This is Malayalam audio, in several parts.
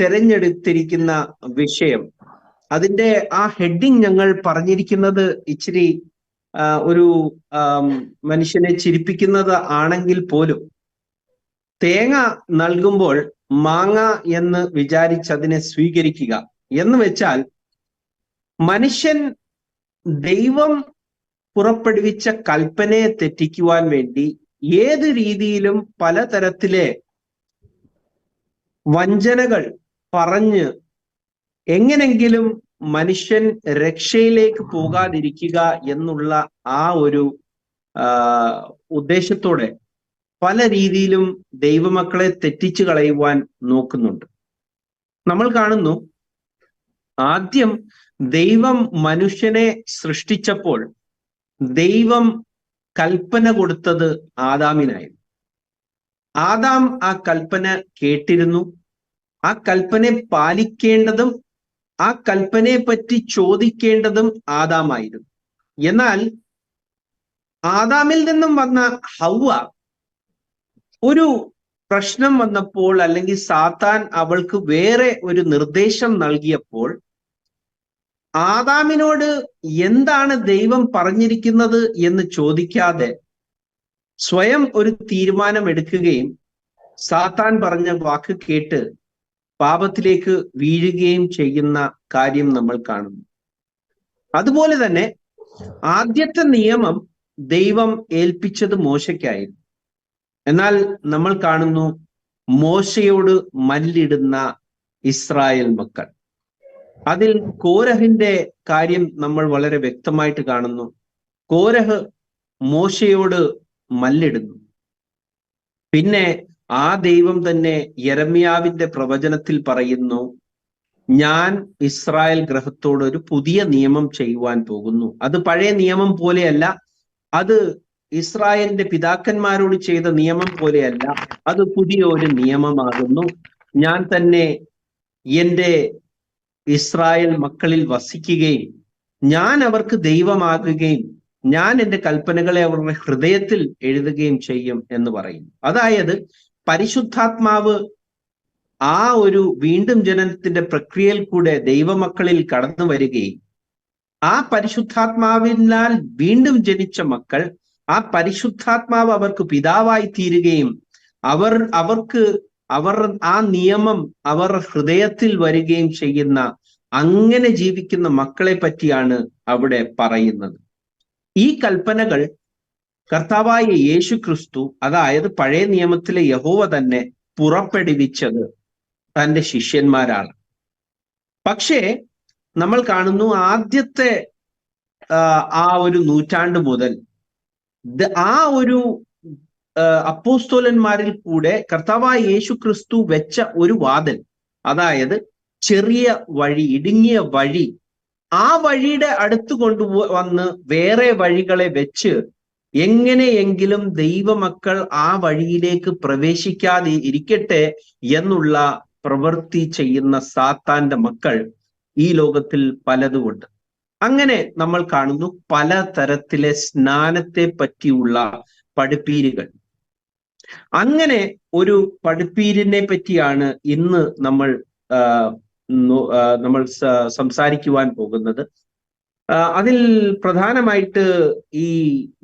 തിരഞ്ഞെടുത്തിരിക്കുന്ന വിഷയം. അതിന്റെ ആ ഹെഡിങ് ഞങ്ങൾ പറഞ്ഞിരിക്കുന്നത് ഇച്ചിരി ഒരു മനുഷ്യനെ ചിരിപ്പിക്കുന്നത് ആണെങ്കിൽ പോലും തേങ്ങ നൽകുമ്പോൾ മാങ്ങ എന്ന് വിചാരിച്ചതിനെ സ്വീകരിക്കുക എന്ന് വെച്ചാൽ മനുഷ്യൻ ദൈവം പുറപ്പെടുവിച്ച കൽപ്പനയെ തെറ്റിക്കുവാൻ വേണ്ടി ഏത് രീതിയിലും പലതരത്തിലെ വഞ്ചനകൾ പറഞ്ഞ് എങ്ങനെങ്കിലും മനുഷ്യൻ രക്ഷയിലേക്ക് പോകാതിരിക്കുക എന്നുള്ള ആ ഒരു ഉദ്ദേശത്തോടെ പല രീതിയിലും ദൈവമക്കളെ തെറ്റിച്ചു കളയുവാൻ നോക്കുന്നുണ്ട്. നമ്മൾ കാണുന്നു ആദ്യം ദൈവം മനുഷ്യനെ സൃഷ്ടിച്ചപ്പോൾ ദൈവം കൽപ്പന കൊടുത്തത് ആദാമിനായിരുന്നു. ആദാം ആ കൽപ്പന കേട്ടിരുന്നു. ആ കൽപ്പന പാലിക്കേണ്ടതും ആ കൽപ്പനയെ പറ്റി ചോദിക്കേണ്ടതും ആദാമായിരുന്നു. എന്നാൽ ആദാമിൽ നിന്നും വന്ന ഹൗവ ഒരു പ്രശ്നം വന്നപ്പോൾ അല്ലെങ്കിൽ സാത്താൻ അവൾക്ക് വേറെ ഒരു നിർദ്ദേശം നൽകിയപ്പോൾ ആദാമിനോട് എന്താണ് ദൈവം പറഞ്ഞിരിക്കുന്നത് എന്ന് ചോദിക്കാതെ സ്വയം ഒരു തീരുമാനം എടുക്കുകയും സാത്താൻ പറഞ്ഞ വാക്ക് കേട്ട് പാപത്തിലേക്ക് വീഴുകയും ചെയ്യുന്ന കാര്യം നമ്മൾ കാണുന്നു. അതുപോലെ തന്നെ ആദ്യത്തെ നിയമം ദൈവം ഏൽപ്പിച്ചത് മോശയ്ക്കായിരുന്നു. എന്നാൽ നമ്മൾ കാണുന്നു മോശയോട് മല്ലിടുന്ന ഇസ്രായേൽ മക്കൾ. അതിൽ കോരഹിന്റെ കാര്യം നമ്മൾ വളരെ വ്യക്തമായിട്ട് കാണുന്നു. കോരഹ് മോശയോട് മല്ലിടുന്നു. പിന്നെ ആ ദൈവം തന്നെ യരമ്യാവിന്റെ പ്രവചനത്തിൽ പറയുന്നു ഞാൻ ഇസ്രായേൽ ഗ്രഹത്തോട് ഒരു പുതിയ നിയമം ചെയ്യുവാൻ പോകുന്നു. അത് പഴയ നിയമം പോലെയല്ല അത് ഇസ്രായേലിന്റെ പിതാക്കന്മാരോട് ചെയ്ത നിയമം പോലെയല്ല അത് പുതിയ ഒരു നിയമമാകുന്നു. ഞാൻ തന്നെ എന്റെ ഇസ്രായേൽ മക്കളിൽ വസിക്കുകയും ഞാൻ അവർക്ക് ദൈവമാകുകയും ഞാൻ എന്റെ കൽപ്പനകളെ അവരുടെ ഹൃദയത്തിൽ എഴുതുകയും ചെയ്യും എന്ന് പറയുന്നു. അതായത് പരിശുദ്ധാത്മാവ് ആ ഒരു വീണ്ടും ജനനത്തിന്റെ പ്രക്രിയയിൽ കൂടെ ദൈവമക്കളിൽ കടന്നു വരികയും ആ പരിശുദ്ധാത്മാവിനാൽ വീണ്ടും ജനിച്ച മക്കൾ ആ പരിശുദ്ധാത്മാവ് അവർക്ക് പിതാവായി തീരുകയും അവർ അവർക്ക് അവർ ആ നിയമം അവർ ഹൃദയത്തിൽ വരികയും ചെയ്യുന്ന അങ്ങനെ ജീവിക്കുന്ന മക്കളെ പറ്റിയാണ് അവിടെ പറയുന്നത്. ഈ കൽപ്പനകൾ കർത്താവായ യേശു ക്രിസ്തു അതായത് പഴയ നിയമത്തിലെ യഹോവ തന്നെ പുറപ്പെടുവിച്ചത് തന്റെ ശിഷ്യന്മാരാണ്. പക്ഷേ നമ്മൾ കാണുന്നു ആദ്യത്തെ ആ, ഒരു നൂറ്റാണ്ട് മുതൽ ആ ഒരു അപ്പോസ്തോലന്മാരിൽ കൂടെ കർത്താവായ യേശു ക്രിസ്തു വെച്ച ഒരു വാതിൽ അതായത് ചെറിയ വഴി ഇടുങ്ങിയ വഴി ആ വഴിയുടെ അടുത്ത് കൊണ്ടു വന്ന് വേറെ വഴികളെ വെച്ച് എങ്ങനെയെങ്കിലും ദൈവമക്കൾ ആ വഴിയിലേക്ക് പ്രവേശിക്കാതെ ഇരിക്കട്ടെ എന്നുള്ള പ്രവൃത്തി ചെയ്യുന്ന സാത്താന്റെ മക്കൾ ഈ ലോകത്തിൽ പലതുമുണ്ട്. അങ്ങനെ നമ്മൾ കാണുന്നു പല തരത്തിലെ സ്നാനത്തെ പറ്റിയുള്ള പഠിപ്പീരുകൾ. അങ്ങനെ ഒരു പഠിപ്പീരിനെ പറ്റിയാണ് ഇന്ന് നമ്മൾ നമ്മൾ സംസാരിക്കുവാൻ പോകുന്നത്. അതിൽ പ്രധാനമായിട്ട് ഈ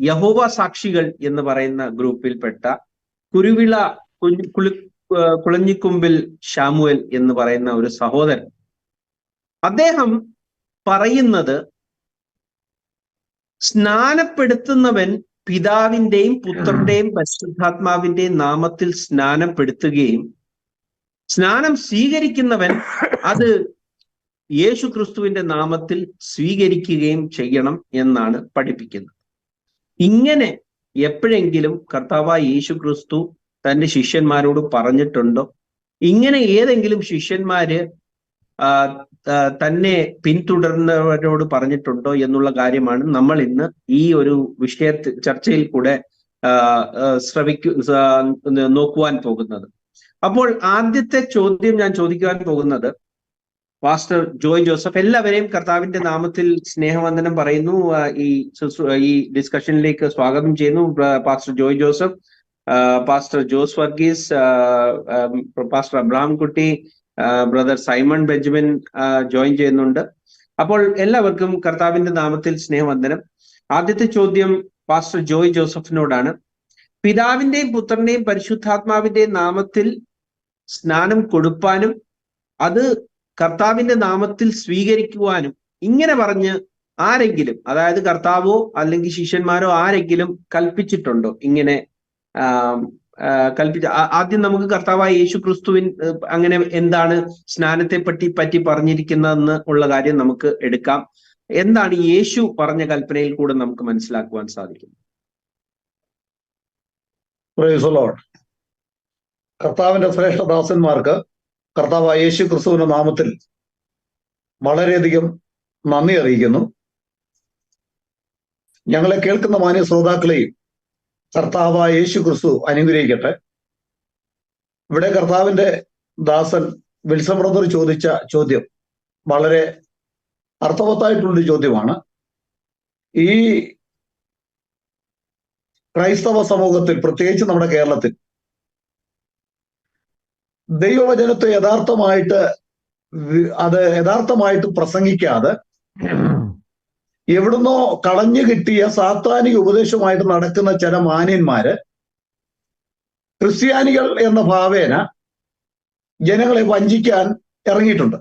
യഹോവ സാക്ഷികൾ എന്ന് പറയുന്ന ഗ്രൂപ്പിൽപ്പെട്ട കുരുവിള കുളി കുളഞ്ഞിക്കുമ്പിൽ ഷാമുവൽ എന്ന് പറയുന്ന ഒരു സഹോദരൻ. അദ്ദേഹം പറയുന്നത് സ്നാനപ്പെടുത്തുന്നവൻ പിതാവിന്റെയും പുത്രന്റെയും പരിശുദ്ധാത്മാവിന്റെയും നാമത്തിൽ സ്നാനപ്പെടുത്തുകയും സ്നാനം സ്വീകരിക്കുന്നവൻ അത് യേശു ക്രിസ്തുവിന്റെ നാമത്തിൽ സ്വീകരിക്കുകയും ചെയ്യണം എന്നാണ് പഠിപ്പിക്കുന്നത്. ഇങ്ങനെ എപ്പോഴെങ്കിലും കർത്താവായ യേശു ക്രിസ്തു തന്റെ ശിഷ്യന്മാരോട് പറഞ്ഞിട്ടുണ്ടോ? ഇങ്ങനെ ഏതെങ്കിലും ശിഷ്യന്മാര് തന്നെ പിന്തുടർന്നവരോട് പറഞ്ഞിട്ടുണ്ടോ എന്നുള്ള കാര്യമാണ് നമ്മൾ ഇന്ന് ഈ ഒരു വിഷയ ചർച്ചയിൽ കൂടെ ശ്രവിക്കു നോക്കുവാൻ പോകുന്നത്. അപ്പോൾ ആദ്യത്തെ ചോദ്യം ഞാൻ ചോദിക്കുവാൻ പോകുന്നത് പാസ്റ്റർ ജോയ് ജോസഫ് എല്ലാവരെയും കർത്താവിന്റെ നാമത്തിൽ സ്നേഹവന്ദനം പറയുന്നു. ഈ ഈ ഡിസ്കഷനിലേക്ക് സ്വാഗതം ചെയ്യുന്നു pastor Joy Joseph pastor Jose Varghese pastor Abraham Kutty brother Simon Benjamin join ചെയ്യുന്നുണ്ട്. അപ്പോൾ എല്ലാവർക്കും കർത്താവിന്റെ നാമത്തിൽ സ്നേഹവന്ദനം. ആദ്യത്തെ ചോദ്യം പാസ്റ്റർ ജോയ് ജോസഫിനോടാണ്. പിതാവിന്റെയും പുത്രന്റെയും പരിശുദ്ധാത്മാവിന്റെയും നാമത്തിൽ സ്നാനം കൊടുപ്പാനും അത് കർത്താവിന്റെ നാമത്തിൽ സ്വീകരിക്കുവാനും ഇങ്ങനെ പറഞ്ഞ് ആരെങ്കിലും അതായത് കർത്താവോ അല്ലെങ്കിൽ ശിഷ്യന്മാരോ ആരെങ്കിലും കൽപ്പിച്ചിട്ടുണ്ടോ? ഇങ്ങനെ കൽപ്പിച്ച ആദ്യം നമുക്ക് കർത്താവായ യേശു ക്രിസ്തുവിൻ അങ്ങനെ എന്താണ് സ്നാനത്തെ പറ്റി പറ്റി പറഞ്ഞിരിക്കുന്നതെന്ന് ഉള്ള കാര്യം നമുക്ക് എടുക്കാം. എന്താണ് യേശു പറഞ്ഞ കൽപ്പനയിൽ കൂടെ നമുക്ക് മനസ്സിലാക്കുവാൻ സാധിക്കും? കർത്താവിന്റെ ശ്രേഷ്ഠദാസന്മാർക്ക് കർത്താവായ യേശു ക്രിസ്തുവിന്റെ നാമത്തിൽ വളരെയധികം നന്ദി അറിയിക്കുന്നു. ഞങ്ങളെ കേൾക്കുന്ന മാന്യ ശ്രോതാക്കളെയും കർത്താവ് യേശു ക്രിസ്തു അനുഗ്രഹിക്കട്ടെ. ഇവിടെ കർത്താവിന്റെ ദാസൻ വിൽസം ബ്രദർ ചോദിച്ച ചോദ്യം വളരെ അർത്ഥവത്തായിട്ടുള്ളൊരു ചോദ്യമാണ്. ഈ ക്രൈസ്തവ സമൂഹത്തിൽ പ്രത്യേകിച്ച് നമ്മുടെ കേരളത്തിൽ ദൈവവചനത്തെ യഥാർത്ഥമായിട്ട് അത് യഥാർത്ഥമായിട്ട് പ്രസംഗിക്കാതെ എവിടുന്നോ കളഞ്ഞു കിട്ടിയ സാത്താനിക ഉപദേശമായിട്ട് നടക്കുന്ന ചില മാന്യന്മാര് ക്രിസ്ത്യാനികൾ എന്ന ഭാവേന ജനങ്ങളെ വഞ്ചിക്കാൻ ഇറങ്ങിയിട്ടുണ്ട്.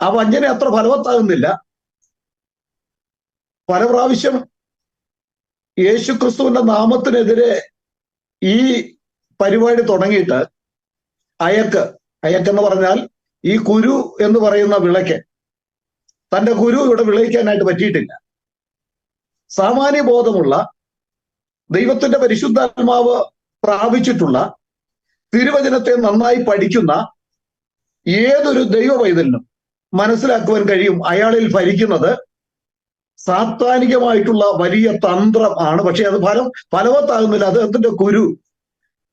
ആ വഞ്ചന അത്ര ഫലവത്താകുന്നില്ല. പല പ്രാവശ്യം യേശു ക്രിസ്തുവിന്റെ നാമത്തിനെതിരെ ഈ പരിപാടി തുടങ്ങിയിട്ട് അയക്ക്. എന്ന് പറഞ്ഞാൽ ഈ കുരു എന്ന് പറയുന്ന വിളയ്ക്ക്. തന്റെ കുരു ഇവിടെ വിളയിക്കാനായിട്ട് പറ്റിയിട്ടില്ല. സാമാന്യ ബോധമുള്ള ദൈവത്തിന്റെ പരിശുദ്ധാത്മാവ് പ്രാപിച്ചിട്ടുള്ള തിരുവചനത്തെ നന്നായി പഠിക്കുന്ന ഏതൊരു ദൈവ പൈതലിനും മനസ്സിലാക്കുവാൻ കഴിയും അയാളിൽ ഭരിക്കുന്നത് സാത്താനികമായിട്ടുള്ള വലിയ തന്ത്രം ആണ്. പക്ഷെ അത് ഫലം ഫലവത്താകുന്നില്ല. അദ്ദേഹത്തിന്റെ കുരു?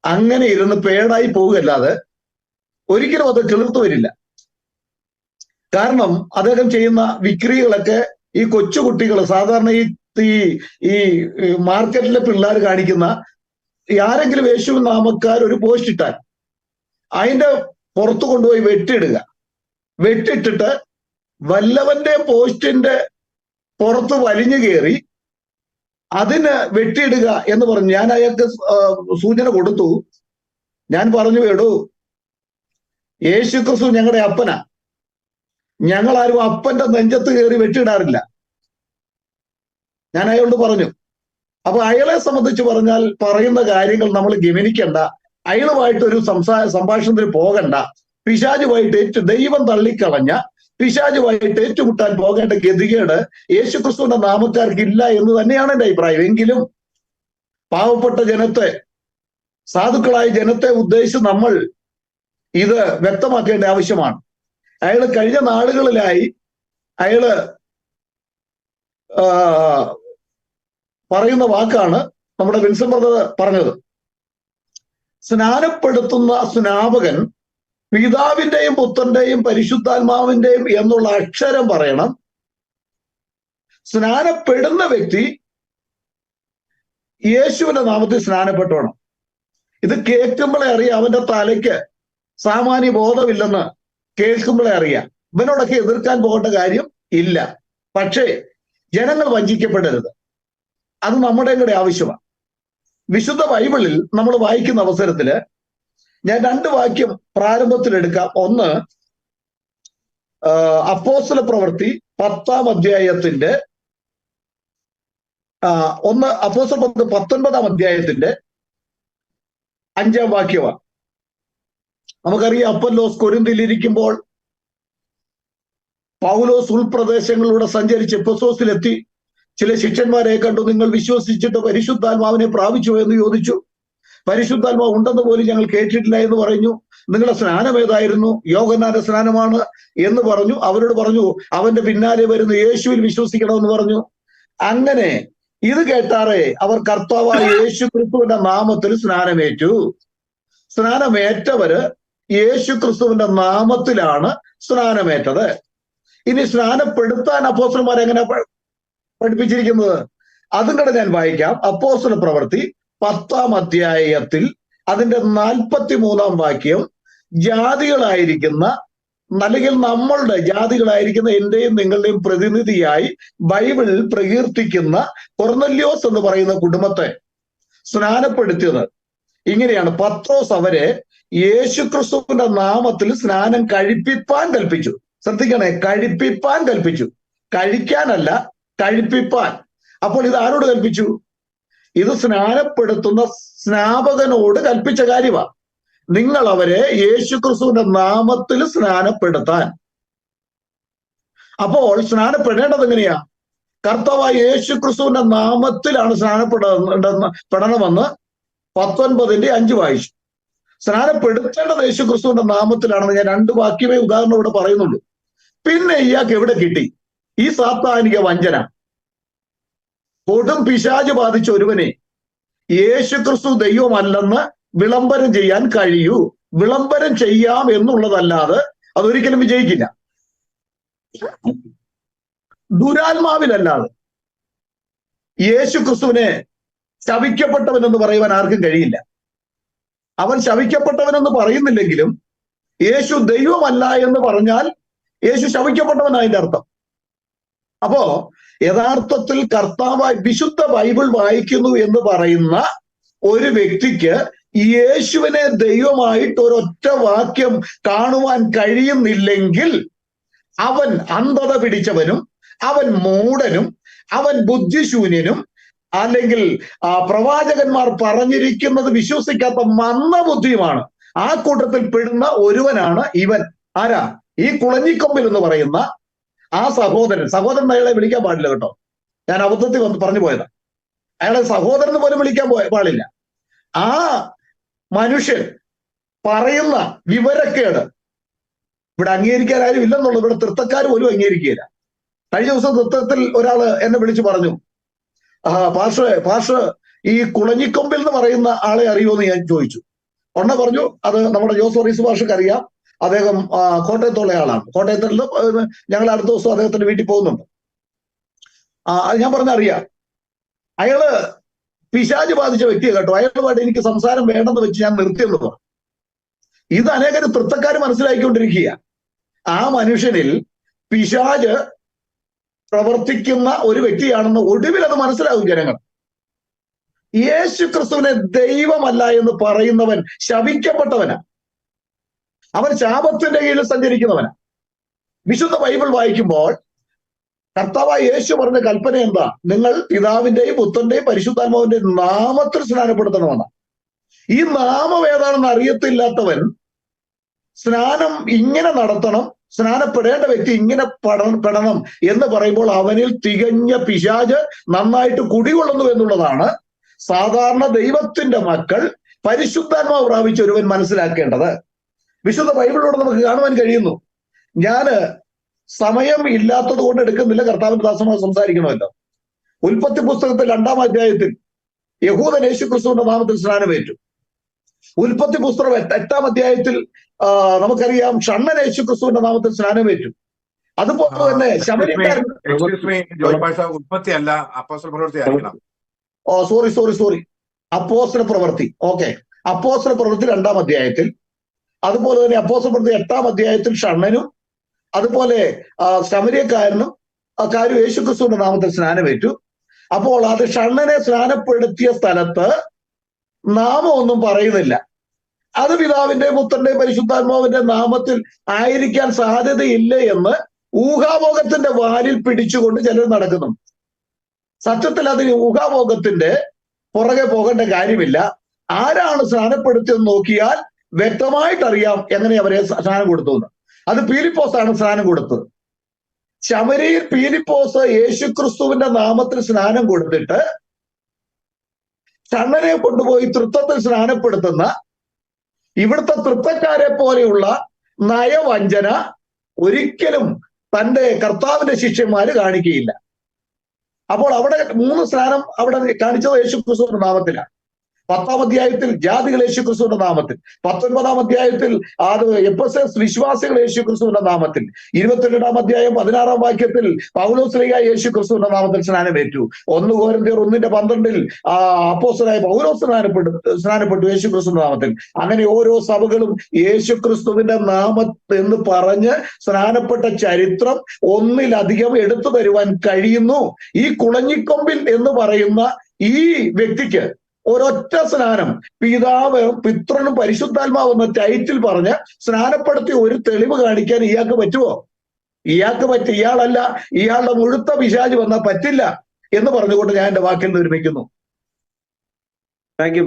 അങ്ങനെ ഇരുന്ന് പേടായി പോകുകയല്ലാതെ ഒരിക്കലും അത് കിളിർത്തു വരില്ല. കാരണം അദ്ദേഹം ചെയ്യുന്ന വിക്രികളൊക്കെ ഈ കൊച്ചുകുട്ടികൾ സാധാരണ ഈ ഈ മാർക്കറ്റിലെ പിള്ളേർ കാണിക്കുന്ന ആരെങ്കിലും യേശു നാമക്കാർ ഒരു പോസ്റ്റ് ഇട്ടാൽ അതിന്റെ പുറത്തു കൊണ്ടുപോയി വെട്ടിയിടുക. വെട്ടിട്ടിട്ട് വല്ലവന്റെ പോസ്റ്റിന്റെ പുറത്ത് വലിഞ്ഞു കയറി അതിന് വെട്ടിയിടുക എന്ന് പറഞ്ഞു ഞാൻ അയാൾക്ക് സൂചന കൊടുത്തു. ഞാൻ പറഞ്ഞു എടൂ യേശു ക്രിസ്തു ഞങ്ങളുടെ അപ്പനാ. ഞങ്ങൾ ആരും അപ്പന്റെ നെഞ്ചത്ത് കയറി വെട്ടിയിടാറില്ല. ഞാൻ അയാളോട് പറഞ്ഞു അപ്പൊ അയാളെ സംബന്ധിച്ച് പറഞ്ഞാൽ പറയുന്ന കാര്യങ്ങൾ നമ്മൾ ഗമനിക്കണ്ട. അയാളുമായിട്ട് ഒരു സംസാര സംഭാഷണത്തിൽ പോകണ്ട. പിശാജുമായിട്ട് ഏറ്റു ദൈവം തള്ളിക്കളഞ്ഞ പിശാജുമായിട്ട് ഏറ്റുമുട്ടാൻ പോകേണ്ട ഗതികേട് യേശു ക്രിസ്തുവിന്റെ നാമക്കാർക്കില്ല എന്ന് തന്നെയാണ് എന്റെ അഭിപ്രായം. എങ്കിലും പാവപ്പെട്ട ജനത്തെ സാധുക്കളായ ജനത്തെ ഉദ്ദേശിച്ച് നമ്മൾ ഇത് വ്യക്തമാക്കേണ്ട ആവശ്യമാണ്. അയാൾ കഴിഞ്ഞ നാളുകളിലായി അയാൾ പറയുന്ന വാക്കാണ് നമ്മുടെ വിൻസൻ ബ്രദർ പറഞ്ഞത്. സ്നാനപ്പെടുത്തുന്ന സ്നാപകൻ പിതാവിന്റെയും പുത്രന്റെയും പരിശുദ്ധാത്മാവിന്റെയും എന്നുള്ള അക്ഷരം പറയണം. സ്നാനപ്പെടുന്ന വ്യക്തി യേശുവിന്റെ നാമത്തിൽ സ്നാനപ്പെട്ടോണം ഇത് കേൾക്കുമ്പോഴേ അറിയാം അവന്റെ തലയ്ക്ക് സാമാന്യ ബോധമില്ലെന്ന് കേൾക്കുമ്പോഴേ അറിയാം. ഇവനോടൊക്കെ എതിർക്കാൻ പോകേണ്ട കാര്യം ഇല്ല. പക്ഷേ ജനങ്ങൾ വഞ്ചിക്കപ്പെടരുത്. അത് നമ്മുടെ കൂടെ ആവശ്യമാണ്. വിശുദ്ധ ബൈബിളിൽ നമ്മൾ വായിക്കുന്ന അവസരത്തിൽ ഞാൻ രണ്ട് വാക്യം പ്രാരംഭത്തിൽ എടുക്കാം. ഒന്ന് അപ്പോസ്തല പ്രവൃത്തി പത്താം അധ്യായത്തിന്റെ ഒന്ന് അപ്പോസ്തല പ്രവൃത്തി പത്തൊൻപതാം അധ്യായത്തിന്റെ അഞ്ചാം വാക്യമാണ്. നമുക്കറിയാം അപ്പല്ലോസ് കൊരിന്തിലിരിക്കുമ്പോൾ പൗലോസ് ഉൾപ്രദേശങ്ങളിലൂടെ സഞ്ചരിച്ച് എപ്പസോസിലെത്തി ചില ശിഷ്യന്മാരെ കണ്ടു. നിങ്ങൾ വിശ്വസിച്ചിട്ട് പരിശുദ്ധാത്മാവിനെ പ്രാപിച്ചു എന്ന് ചോദിച്ചു. പരിശുദ്ധാത്മാവ് ഉണ്ടെന്ന് പോലും ഞങ്ങൾ കേട്ടിട്ടില്ല എന്ന് പറഞ്ഞു. നിങ്ങളുടെ സ്നാനം ഏതായിരുന്നു? യോഗനാഥ സ്നാനമാണ് എന്ന് പറഞ്ഞു. അവരോട് പറഞ്ഞു അവന്റെ പിന്നാലെ വരുന്ന യേശുവിൽ വിശ്വസിക്കണമെന്ന് പറഞ്ഞു. അങ്ങനെ ഇത് കേട്ടാറേ അവർ കർത്താവായ യേശു ക്രിസ്തുവിന്റെ നാമത്തിൽ സ്നാനമേറ്റു. സ്നാനമേറ്റവര് യേശു ക്രിസ്തുവിന്റെ നാമത്തിലാണ് സ്നാനമേറ്റത്. ഇനി സ്നാനപ്പെടുത്താൻ അപ്പോസ്റ്റർമാർ എങ്ങനെ പഠിപ്പിച്ചിരിക്കുന്നത്? അതും കൂടെ ഞാൻ വായിക്കാം. അപ്പോസ്റ്റൽ പ്രവൃത്തി പത്താം അധ്യായത്തിൽ അതിന്റെ നാൽപ്പത്തി മൂന്നാം വാക്യം ജാതികളായിരിക്കുന്ന അല്ലെങ്കിൽ നമ്മളുടെ ജാതികളായിരിക്കുന്ന എന്റെയും നിങ്ങളുടെയും പ്രതിനിധിയായി ബൈബിളിൽ പ്രകീർത്തിക്കുന്ന കൊർന്നല്യോസ് എന്ന് പറയുന്ന കുടുംബത്തെ സ്നാനപ്പെടുത്തിയത്. ഇങ്ങനെയാണ് പത്രോസ് അവരെ യേശുക്രിസ്തുവിന്റെ നാമത്തിൽ സ്നാനം കഴിപ്പിപ്പാൻ കൽപ്പിച്ചു. ശ്രദ്ധിക്കണേ കഴിപ്പിപ്പാൻ കൽപ്പിച്ചു. കഴിക്കാനല്ല കഴിപ്പിപ്പാൻ. അപ്പോൾ ഇത് ആരോട് കൽപ്പിച്ചു? ഇത് സ്നാനപ്പെടുത്തുന്ന സ്നാപകനോട് കൽപ്പിച്ച കാര്യമാണ് നിങ്ങൾ അവരെ യേശുക്രിസ്തുവിന്റെ നാമത്തിൽ സ്നാനപ്പെടുത്താൻ. അപ്പോൾ സ്നാനപ്പെടേണ്ടത് എങ്ങനെയാ? കർത്താവായ യേശുക്രിസ്തുവിന്റെ നാമത്തിലാണ് സ്നാനപ്പെടേണ്ടെന്ന് പെടണമെന്ന് പത്തൊൻപതിന്റെ അഞ്ച് വായിച്ചു. സ്നാനപ്പെടുത്തേണ്ടത് യേശു ക്രിസ്തുവിന്റെ നാമത്തിലാണെന്ന് ഞാൻ രണ്ട് വാക്യമേ ഉദാഹരണം ഇവിടെ പറയുന്നുള്ളൂ. പിന്നെ ഇയാൾക്ക് എവിടെ കിട്ടി? ഈ സാത്താനിക വഞ്ചന. കൊടും പിശാജ് ബാധിച്ച ഒരുവനെ യേശുക്രിസ്തു ദൈവമല്ലെന്ന് വിളംബരം ചെയ്യാൻ കഴിയൂ. വിളംബരം ചെയ്യാം എന്നുള്ളതല്ലാതെ അതൊരിക്കലും വിജയിക്കില്ല. ദുരാത്മാവിലല്ലാതെ യേശു ക്രിസ്തുവിനെ ശവിക്കപ്പെട്ടവൻ എന്ന് പറയുവാൻ ആർക്കും കഴിയില്ല. അവൻ ശവിക്കപ്പെട്ടവനെന്ന് പറയുന്നില്ലെങ്കിലും യേശു ദൈവമല്ല എന്ന് പറഞ്ഞാൽ യേശു ശവിക്കപ്പെട്ടവൻ അതിന്റെ അർത്ഥം. അപ്പോ യഥാർത്ഥത്തിൽ കർത്താവായി വിശുദ്ധ ബൈബിൾ വായിക്കുന്നു എന്ന് പറയുന്ന ഒരു വ്യക്തിക്ക് യേശുവിനെ ദൈവമായിട്ട് ഒരൊറ്റ വാക്യം കാണുവാൻ കഴിയുന്നില്ലെങ്കിൽ അവൻ അന്ധത പിടിച്ചവനും അവൻ മൂടനും അവൻ ബുദ്ധിശൂന്യനും അല്ലെങ്കിൽ ആ പ്രവാചകന്മാർ പറഞ്ഞിരിക്കുന്നത് വിശ്വസിക്കാത്ത മന്ദബുദ്ധിയുമാണ്. ആ കൂട്ടത്തിൽ പെടുന്ന ഒരുവനാണ് ഇവൻ. ആരാ? ഈ കുളഞ്ഞിക്കൊമ്പിൽ എന്ന് പറയുന്ന ആ സഹോദരൻ. സഹോദരൻ അയാളെ വിളിക്കാൻ പാടില്ല കേട്ടോ. ഞാൻ അബദ്ധത്തിൽ വന്ന് പറഞ്ഞു പോയതാ. അയാളെ സഹോദരൻ പോലും വിളിക്കാൻ പോയ പാടില്ല. ആ മനുഷ്യൻ പറയുന്ന വിവരക്കേട് ഇവിടെ അംഗീകരിക്കാൻ ആരും ഇല്ലെന്നുള്ളത് ഇവിടെ തൃത്തക്കാർ പോലും അംഗീകരിക്കുകയില്ല. കഴിഞ്ഞ ദിവസം തൃത്തത്തിൽ ഒരാൾ എന്നെ വിളിച്ചു പറഞ്ഞു. ആ പാഷ പാഷ ഈ കുളഞ്ഞിക്കൊമ്പിൽ എന്ന് പറയുന്ന ആളെ അറിയുമോ എന്ന് ഞാൻ ചോദിച്ചു. ഒണ്ണ പറഞ്ഞു അത് നമ്മുടെ ജോസ് വർഗീസ് ഭാഷക്ക് അറിയാം. അദ്ദേഹം കോട്ടയത്തുള്ള ആളാണ്. കോട്ടയത്തിൽ നിന്ന് ഞങ്ങൾ അടുത്ത ദിവസം അദ്ദേഹത്തിന്റെ വീട്ടിൽ പോകുന്നുണ്ട്. ആ അത് ഞാൻ പറഞ്ഞ അറിയാം അയാൾ പിശാജ് ബാധിച്ച വ്യക്തിയെ കേട്ടോ. അയാളുമായിട്ട് എനിക്ക് സംസാരം വേണ്ടെന്ന് വെച്ച് ഞാൻ നിർത്തിയെന്നുള്ളത് ഇത് അനേകം തൃത്തക്കാർ മനസ്സിലാക്കിക്കൊണ്ടിരിക്കുക ആ മനുഷ്യനിൽ പിശാജ് പ്രവർത്തിക്കുന്ന ഒരു വ്യക്തിയാണെന്ന് ഒടുവിൽ അത് മനസ്സിലാകും ജനങ്ങൾ. യേശു ക്രിസ്തുവിനെ ദൈവമല്ല എന്ന് പറയുന്നവൻ ശപിക്കപ്പെട്ടവനാ. അവൻ ശാപത്തിന്റെ കീഴിൽ സഞ്ചരിക്കുന്നവനാ. വിശുദ്ധ ബൈബിൾ വായിക്കുമ്പോൾ കർത്താവായ യേശു പറഞ്ഞ കൽപ്പന എന്താ? നിങ്ങൾ പിതാവിന്റെയും പുത്രന്റെയും പരിശുദ്ധാത്മാവിന്റെയും നാമത്തിൽ സ്നാനപ്പെടുത്തണമെന്ന. ഈ നാമം ഏതാണെന്ന് അറിയത്തില്ലാത്തവൻ സ്നാനം ഇങ്ങനെ നടത്തണം സ്നാനപ്പെടേണ്ട വ്യക്തി ഇങ്ങനെ പട- പെടണം എന്ന് പറയുമ്പോൾ അവനിൽ തികഞ്ഞ പിശാജ് നന്നായിട്ട് കുടികൊള്ളുന്നു എന്നുള്ളതാണ് സാധാരണ ദൈവത്തിന്റെ മക്കൾ പരിശുദ്ധാത്മാവ് പ്രാപിച്ച ഒരുവൻ മനസ്സിലാക്കേണ്ടത്. വിശുദ്ധ ബൈബിളിലൂടെ നമുക്ക് കാണുവാൻ കഴിയുന്നു. ഞാൻ സമയം ഇല്ലാത്തത് കൊണ്ട് എടുക്കുന്നില്ല. കർത്താവിന്റെ ദാസമായി സംസാരിക്കണമല്ലോ. ഉൽപ്പത്തി പുസ്തകത്തിൽ രണ്ടാം അധ്യായത്തിൽ യഹൂദ യേശു ക്രിസ്തുവിന്റെ നാമത്തിൽ സ്നാനമേറ്റു. ഉൽപ്പത്തി പുസ്തകം എട്ട്- എട്ടാം അധ്യായത്തിൽ നമുക്കറിയാം ഷണ്ണൻ യേശു ക്രിസ്തുവിന്റെ നാമത്തിൽ സ്നാനമേറ്റു. അതുപോലെ തന്നെ ശബരിക്കാരൻ ഉൽപ്പത്തി അല്ല അപ്പോസ്റ്റൽ പ്രവൃത്തി ആയിരിക്കണം. ഓ സോറി സോറി സോറി അപ്പോസ്ര പ്രവൃത്തി. ഓക്കെ അപ്പോസ്ര പ്രവൃത്തി രണ്ടാം അധ്യായത്തിൽ. അതുപോലെ തന്നെ അപ്പോസ്ര പ്രവൃത്തി എട്ടാം അധ്യായത്തിൽ ഷണ്ണനും അതുപോലെ ശമരിയക്കാരനും കാര്യം യേശു ക്രിസ്തുവിന്റെ നാമത്തിൽ സ്നാനമേറ്റു. അപ്പോൾ അത് ഷണ്ണനെ സ്നാനപ്പെടുത്തിയ സ്ഥലത്ത് നാമം ഒന്നും പറയുന്നില്ല. അത് പിതാവിന്റെ പുത്രന്റെ പരിശുദ്ധാത്മാവിന്റെ നാമത്തിൽ ആയിരിക്കാൻ സാധ്യതയില്ല എന്ന് ഊഹാഭോഗത്തിന്റെ വാലിൽ പിടിച്ചുകൊണ്ട് ചിലർ നടക്കുന്നു. സത്യത്തിൽ അതിന് ഊഹാഭോഗത്തിന്റെ പുറകെ പോകേണ്ട കാര്യമില്ല. ആരാണ് സ്നാനപ്പെടുത്തിയെന്ന് നോക്കിയാൽ വ്യക്തമായിട്ട് അറിയാം എങ്ങനെ അവരെ സ്നാനം കൊടുത്തു എന്ന്. അത് പീലിപ്പോസ് ആണ് സ്നാനം കൊടുത്തത്. ശബരിയിൽ പീലിപ്പോസ് യേശുക്രിസ്തുവിന്റെ നാമത്തിൽ സ്നാനം കൊടുത്തിട്ട് ഷണ്ണനെ കൊണ്ടുപോയി തൃത്വത്തിൽ സ്നാനപ്പെടുത്തുന്ന ഇവിടുത്തെ തൃത്വക്കാരെ പോലെയുള്ള നയവഞ്ചന ഒരിക്കലും തന്റെ കർത്താവിന്റെ ശിഷ്യന്മാര് കാണിക്കുകയില്ല. അപ്പോൾ അവിടെ മൂന്ന് സ്നാനം അവിടെ കാണിച്ചത് യേശു ക്രിസ്തുവിന്റെ നാമത്തിലാണ്. പത്താം അധ്യായത്തിൽ ജാതികൾ യേശു ക്രിസ്തുവിന്റെ നാമത്തിൽ. പത്തൊൻപതാം അധ്യായത്തിൽ അത് എസ് വിശ്വാസികൾ യേശു ക്രിസ്തുവിന്റെ നാമത്തിൽ. ഇരുപത്തിരണ്ടാം അധ്യായം പതിനാറാം വാക്യത്തിൽ പൗലോസ്ലിക യേശു ക്രിസ്തുവിന്റെ നാമത്തിൽ സ്നാനമേറ്റു ഒന്ന് കോരന്തിയർ ഒന്നിന്റെ പന്ത്രണ്ടിൽ ആ അപ്പോസനായ പൗലോസ് സ്നാനപ്പെട്ടു സ്നാനപ്പെട്ടു യേശു ക്രിസ്തുവിന്റെ നാമത്തിൽ. അങ്ങനെ ഓരോ സഭകളും യേശു ക്രിസ്തുവിന്റെ നാമ എന്ന് പറഞ്ഞ് സ്നാനപ്പെട്ട ചരിത്രം ഒന്നിലധികം എടുത്തു തരുവാൻ കഴിയുന്നു. ഈ കുളഞ്ഞിക്കൊമ്പിൽ എന്ന് പറയുന്ന ഈ വ്യക്തിക്ക് ഒരൊറ്റ സ്നാനം പിതാവ് പിത്രനും പരിശുദ്ധാത്മാവ് എന്ന ടൈറ്റിൽ പറഞ്ഞ് സ്നാനപ്പെടുത്തി ഒരു തെളിവ് കാണിക്കാൻ ഇയാൾക്ക് പറ്റുമോ ഇയാൾക്ക് പറ്റി ഇയാളല്ല ഇയാളുടെ മുഴുത്ത പിശാജ് വന്നാൽ പറ്റില്ല എന്ന് പറഞ്ഞുകൊണ്ട് ഞാൻ എന്റെ വാക്കിൽ നിർമ്മിക്കുന്നു താങ്ക് യു